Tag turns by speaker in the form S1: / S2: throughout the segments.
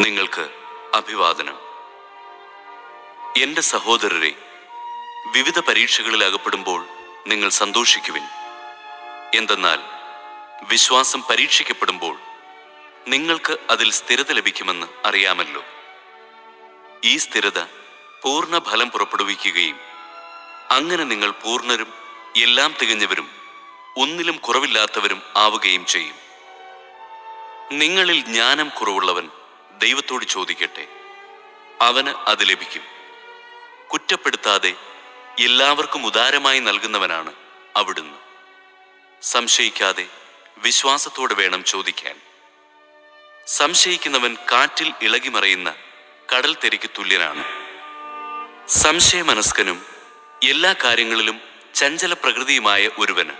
S1: നിങ്ങൾക്ക് അഭിവാദനം. എന്റെ സഹോദരരെ വിവിധ പരീക്ഷകളിൽ അകപ്പെടുമ്പോൾ നിങ്ങൾ സന്തോഷിക്കുവിൻ. എന്തെന്നാൽ വിശ്വാസം പരീക്ഷിക്കപ്പെടുമ്പോൾ നിങ്ങൾക്ക് അതിൽ സ്ഥിരത ലഭിക്കുമെന്ന് അറിയാമല്ലോ. ഈ സ്ഥിരത പൂർണ ഫലം പുറപ്പെടുവിക്കുകയും അങ്ങനെ നിങ്ങൾ പൂർണരും എല്ലാം തികഞ്ഞവരും ഒന്നിലും കുറവില്ലാത്തവരും ആവുകയും ചെയ്യും. നിങ്ങളിൽ ജ്ഞാനം കുറവുള്ളവൻ ദൈവത്തോട് ചോദിക്കട്ടെ? അവന് അത് ലഭിക്കും. കുറ്റപ്പെടുത്താതെ എല്ലാവർക്കും ഉദാരമായി നൽകുന്നവനാണ് അവിടുന്ന്. സംശയിക്കാതെ വിശ്വാസത്തോടെ വേണം ചോദിക്കാൻ. സംശയിക്കുന്നവൻ കാറ്റിൽ ഇളകിമറയുന്ന കടൽ തെരിക്ക് തുല്യനാണ്. സംശയമനസ്കനും എല്ലാ കാര്യങ്ങളിലും ചഞ്ചല പ്രകൃതിയുമായ ഒരുവന്.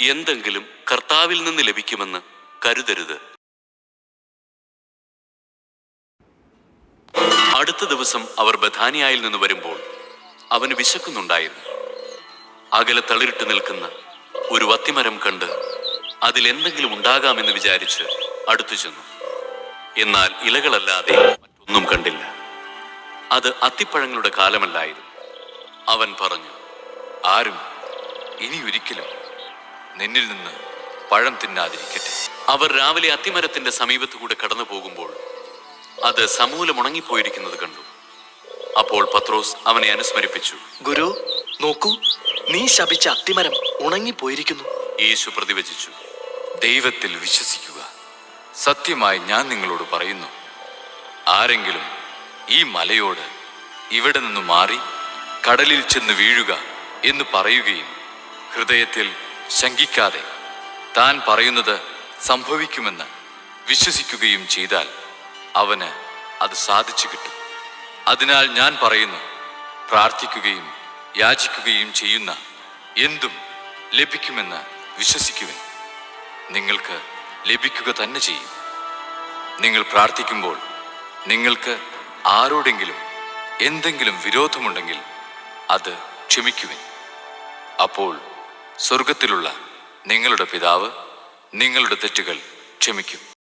S1: എന്തെങ്കിലും കർത്താവിൽ നിന്ന് ലഭിക്കുമെന്ന് കരുതരുത്. അടുത്ത ദിവസം അവർ ബഥാനിയായിൽ നിന്ന് വരുമ്പോൾ അവന് വിശക്കുന്നുണ്ടായിരുന്നു. അകലെ തളിരിട്ട് നിൽക്കുന്ന ഒരു വത്തിമരം കണ്ട് അതിൽ എന്തെങ്കിലും ഉണ്ടാകാമെന്ന് വിചാരിച്ച് അടുത്തു ചെന്നു. എന്നാൽ ഇലകളല്ലാതെ മറ്റൊന്നും കണ്ടില്ല. അത് അത്തിപ്പഴങ്ങളുടെ കാലമല്ലായിരുന്നു. അവൻ പറഞ്ഞു
S2: ആരും ഇനി ഒരിക്കലും നിന്നിൽ നിന്ന് പഴം തിന്നാതിരിക്കട്ടെ.
S1: അവർ രാവിലെ അത്തിമരത്തിന്റെ സമീപത്തുകൂടെ കടന്നു പോകുമ്പോൾ അത് സമൂലം ഉണങ്ങിപ്പോയിരിക്കുന്നത് കണ്ടു. അപ്പോൾ പത്രോസ് അവനെ അനുസ്മരിപ്പിച്ചു.
S3: ഗുരു നോക്കൂ നീ ശപിച്ച അത്തിമരം ഉണങ്ങിപ്പോയിരിക്കുന്നു.
S1: യേശു പ്രതിവചിച്ചു.
S2: ദൈവത്തിൽ വിശ്വസിക്കുക. സത്യമായി ഞാൻ നിങ്ങളോട് പറയുന്നു. ആരെങ്കിലും ഈ മലയോട് ഇവിടെ നിന്ന് മാറി കടലിൽ ചെന്ന് വീഴുക എന്ന് പറയുകയും ഹൃദയത്തിൽ ശങ്കിക്കാതെ താൻ പറയുന്നത് സംഭവിക്കുമെന്ന് വിശ്വസിക്കുകയും ചെയ്താൽ അവന് അത് സാധിച്ചു കിട്ടും. അതിനാൽ ഞാൻ പറയുന്നു പ്രാർത്ഥിക്കുകയും യാചിക്കുകയും ചെയ്യുന്ന എന്തും ലഭിക്കുമെന്ന് വിശ്വസിക്കുവിൻ. നിങ്ങൾക്ക് ലഭിക്കുക തന്നെ ചെയ്യും. നിങ്ങൾ പ്രാർത്ഥിക്കുമ്പോൾ നിങ്ങൾക്ക് ആരോടെങ്കിലും എന്തെങ്കിലും വിരോധമുണ്ടെങ്കിൽ അത് ക്ഷമിക്കുവിൻ. അപ്പോൾ സ്വർഗത്തിലുള്ള നിങ്ങളുടെ പിതാവ് നിങ്ങളുടെ തെറ്റുകൾ ക്ഷമിക്കും.